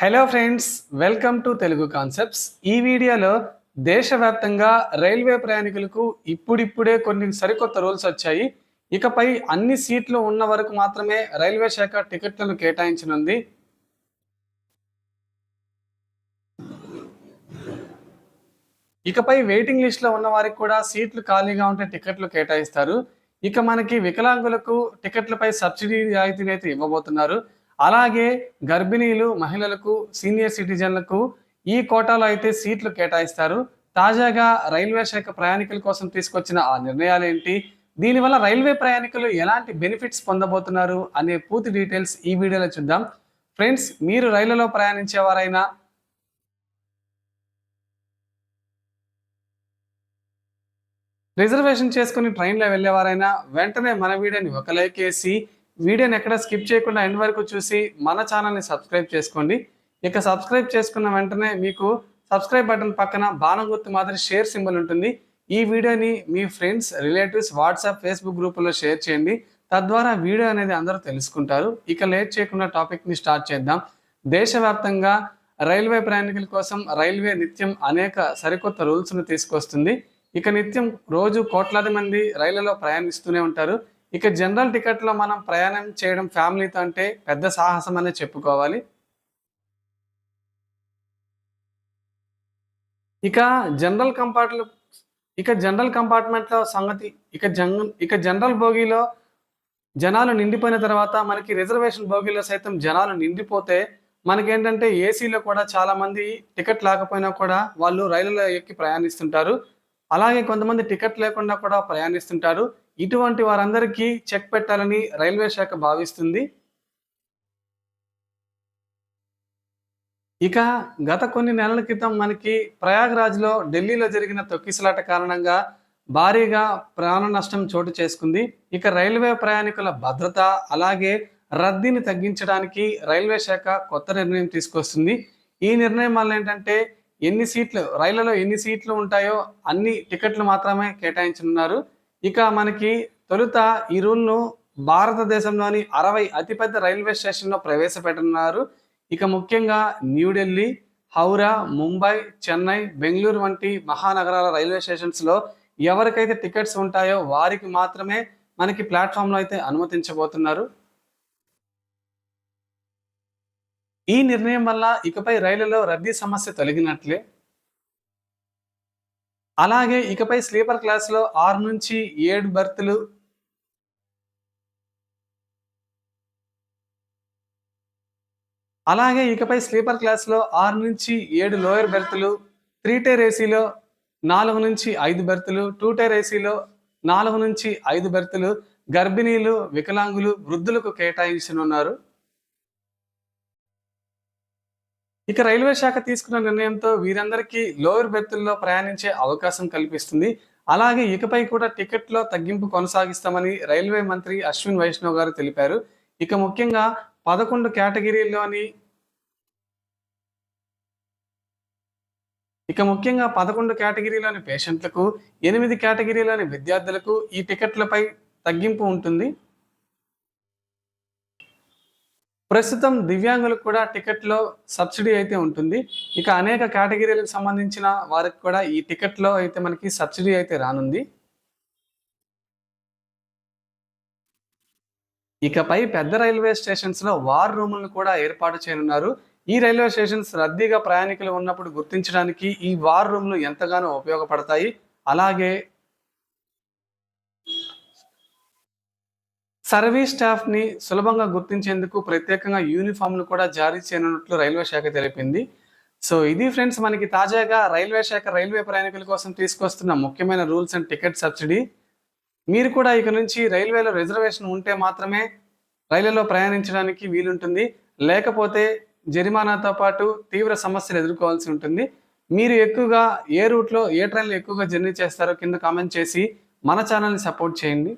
Hello friends welcome to Telugu concepts ఈ వీడియోలో దేశవ్యాప్తంగా రైల్వే ప్రయాణికులకు ఇప్పుడిప్పుడే కొన్ని సరికొత్త రూల్స్ వచ్చాయి. ఇకపై అన్ని సీట్లు ఉన్న వరకు మాత్రమే రైల్వే శాఖ టికెట్లను కేటాయించనుంది. ఇకపై వెయిటింగ్ లిస్ట్లో ఉన్న వారికి కూడా సీట్లు ఖాళీగా ఉంటే టికెట్లు కేటాయిస్తారు. ఇక మనకి వికలాంగులకు టికెట్లపై సబ్సిడీ రాయితీని అయితే ఇవ్వబోతున్నారు. అలాగే గర్భిణీలు మహిళలకు సీనియర్ సిటిజన్లకు ఈ కోటాలో అయితే సీట్లు కేటాయిస్తారు. తాజాగా రైల్వే శాఖ ప్రయాణికుల కోసం తీసుకొచ్చిన ఆ నిర్ణయాలు ఏంటి? దీనివల్ల రైల్వే ప్రయాణికులు ఎలాంటి బెనిఫిట్స్ పొందబోతున్నారు అనే పూర్తి డీటెయిల్స్ ఈ వీడియోలో చూద్దాం. ఫ్రెండ్స్ మీరు రైళ్ళలో ప్రయాణించేవారైనా రిజర్వేషన్ చేసుకుని ట్రైన్లో వెళ్ళేవారైనా వెంటనే మన వీడియోని ఒక లైక్ వేసి వీడియోని ఎక్కడ స్కిప్ చేయకుండా ఎండ్ వరకు చూసి మన ఛానల్ని సబ్స్క్రైబ్ చేసుకోండి. ఇక సబ్స్క్రైబ్ చేసుకున్న వెంటనే మీకు సబ్స్క్రైబ్ బటన్ పక్కన బాణం గుర్తు మాదిరి షేర్ సింబల్ ఉంటుంది. ఈ వీడియోని మీ ఫ్రెండ్స్ రిలేటివ్స్ వాట్సాప్ ఫేస్బుక్ గ్రూపుల్లో షేర్ చేయండి. తద్వారా వీడియో అనేది అందరూ తెలుసుకుంటారు. ఇక లేట్ చేయకుండా టాపిక్ని స్టార్ట్ చేద్దాం. దేశవ్యాప్తంగా రైల్వే ప్రయాణికుల కోసం రైల్వే నిత్యం అనేక సరికొత్త రూల్స్ను తీసుకొస్తుంది. ఇక నిత్యం రోజు కోట్లాది మంది రైళ్ళలో ప్రయాణిస్తూనే ఉంటారు. ఇక జనరల్ టికెట్లో మనం ప్రయాణం చేయడం ఫ్యామిలీతో అంటే పెద్ద సాహసం అనే చెప్పుకోవాలి. ఇక జనరల్ కంపార్ట్లు ఇక జనరల్ కంపార్ట్మెంట్లో సంగతి ఇక జన్ ఇక జనరల్ బోగీలో జనాలు నిండిపోయిన తర్వాత మనకి రిజర్వేషన్ బోగీలో సైతం జనాలు నిండిపోతే మనకేంటంటే ఏసీలో కూడా చాలామంది టికెట్ లేకపోయినా కూడా వాళ్ళు రైలులో ఎక్కి ప్రయాణిస్తుంటారు. అలాగే కొంతమంది టికెట్ లేకుండా కూడా ప్రయాణిస్తుంటారు. ఇటువంటి వారందరికీ చెక్ పెట్టాలని రైల్వే శాఖ భావిస్తుంది. ఇక గత కొన్ని నెలల క్రితం మనకి ప్రయాగ్రాజ్లో ఢిల్లీలో జరిగిన తొక్కిసలాట కారణంగా భారీగా ప్రాణ నష్టం చోటు చేసుకుంది. ఇక రైల్వే ప్రయాణికుల భద్రత అలాగే రద్దీని తగ్గించడానికి రైల్వే శాఖ కొత్త నిర్ణయం తీసుకొస్తుంది. ఈ నిర్ణయం వల్ల ఏంటంటే ఎన్ని సీట్లు రైళ్ళలో ఎన్ని సీట్లు ఉంటాయో అన్ని టికెట్లు మాత్రమే కేటాయించనున్నారు. ఇక మనకి తొలుత ఈ రూల్ను భారతదేశంలోని అరవై అతిపెద్ద రైల్వే స్టేషన్లో ప్రవేశపెట్టనున్నారు. ఇక ముఖ్యంగా న్యూఢిల్లీ హౌరా ముంబై చెన్నై బెంగళూరు వంటి మహానగరాల రైల్వే స్టేషన్స్లో ఎవరికైతే టికెట్స్ ఉంటాయో వారికి మాత్రమే మనకి ప్లాట్ఫామ్లో అయితే అనుమతించబోతున్నారు. ఈ నిర్ణయం వల్ల ఇకపై రైళ్ళలో రద్దీ సమస్య తొలగినట్లే. అలాగే ఇకపై స్లీపర్ క్లాస్లో ఆరు నుంచి ఏడు బర్తులు అలాగే ఇకపై స్లీపర్ క్లాస్లో ఆరు నుంచి ఏడు లోయర్ బెర్తులు త్రీ టైర్ ఏసీలో నాలుగు నుంచి ఐదు బెర్తులు టూ టైర్ ఏసీలో నాలుగు నుంచి ఐదు బెర్తులు గర్భిణీలు వికలాంగులు వృద్ధులకు కేటాయించనున్నారు. ఇక రైల్వే శాఖ తీసుకున్న నిర్ణయంతో వీరందరికీ లోయర్ బెర్తుల్లో ప్రయాణించే అవకాశం కల్పిస్తుంది. అలాగే ఇకపై కూడా టికెట్లో తగ్గింపు కొనసాగిస్తామని రైల్వే మంత్రి అశ్విన్ వైష్ణవ్ గారు తెలిపారు. ఇక ముఖ్యంగా పదకొండు కేటగిరీల్లోని ఇక ముఖ్యంగా పదకొండు కేటగిరీలోని పేషెంట్లకు ఎనిమిది కేటగిరీలోని విద్యార్థులకు ఈ టికెట్లపై తగ్గింపు ఉంటుంది. ప్రస్తుతం దివ్యాంగులకు కూడా టికెట్లో సబ్సిడీ అయితే ఉంటుంది. ఇక అనేక కేటగిరీలకు సంబంధించిన వారికి కూడా ఈ టికెట్లో అయితే మనకి సబ్సిడీ అయితే రానుంది. ఇకపై పెద్ద రైల్వే స్టేషన్స్లో వార్ రూములను కూడా ఏర్పాటు చేయనున్నారు. ఈ రైల్వే స్టేషన్స్ రద్దీగా ప్రయాణికులు ఉన్నప్పుడు గుర్తించడానికి ఈ వార్ రూమ్లు ఎంతగానో ఉపయోగపడతాయి. అలాగే సర్వీస్ స్టాఫ్ని సులభంగా గుర్తించేందుకు ప్రత్యేకంగా యూనిఫామ్లు కూడా జారీ చేయనున్నట్లు రైల్వే శాఖ తెలిపింది. సో ఇది ఫ్రెండ్స్ మనకి తాజాగా రైల్వే శాఖ రైల్వే ప్రయాణికుల కోసం తీసుకొస్తున్న ముఖ్యమైన రూల్స్ అండ్ టికెట్ సబ్సిడీ. మీరు కూడా ఇక నుంచి రైల్వేలో రిజర్వేషన్ ఉంటే మాత్రమే రైళ్ళలో ప్రయాణించడానికి వీలుంటుంది. లేకపోతే జరిమానాతో పాటు తీవ్ర సమస్యలు ఎదుర్కోవాల్సి ఉంటుంది. మీరు ఎక్కువగా ఏ రూట్లో ఏ ట్రైన్లో ఎక్కువగా జర్నీ చేస్తారో కింద కామెంట్ చేసి మన ఛానల్ని సపోర్ట్ చేయండి.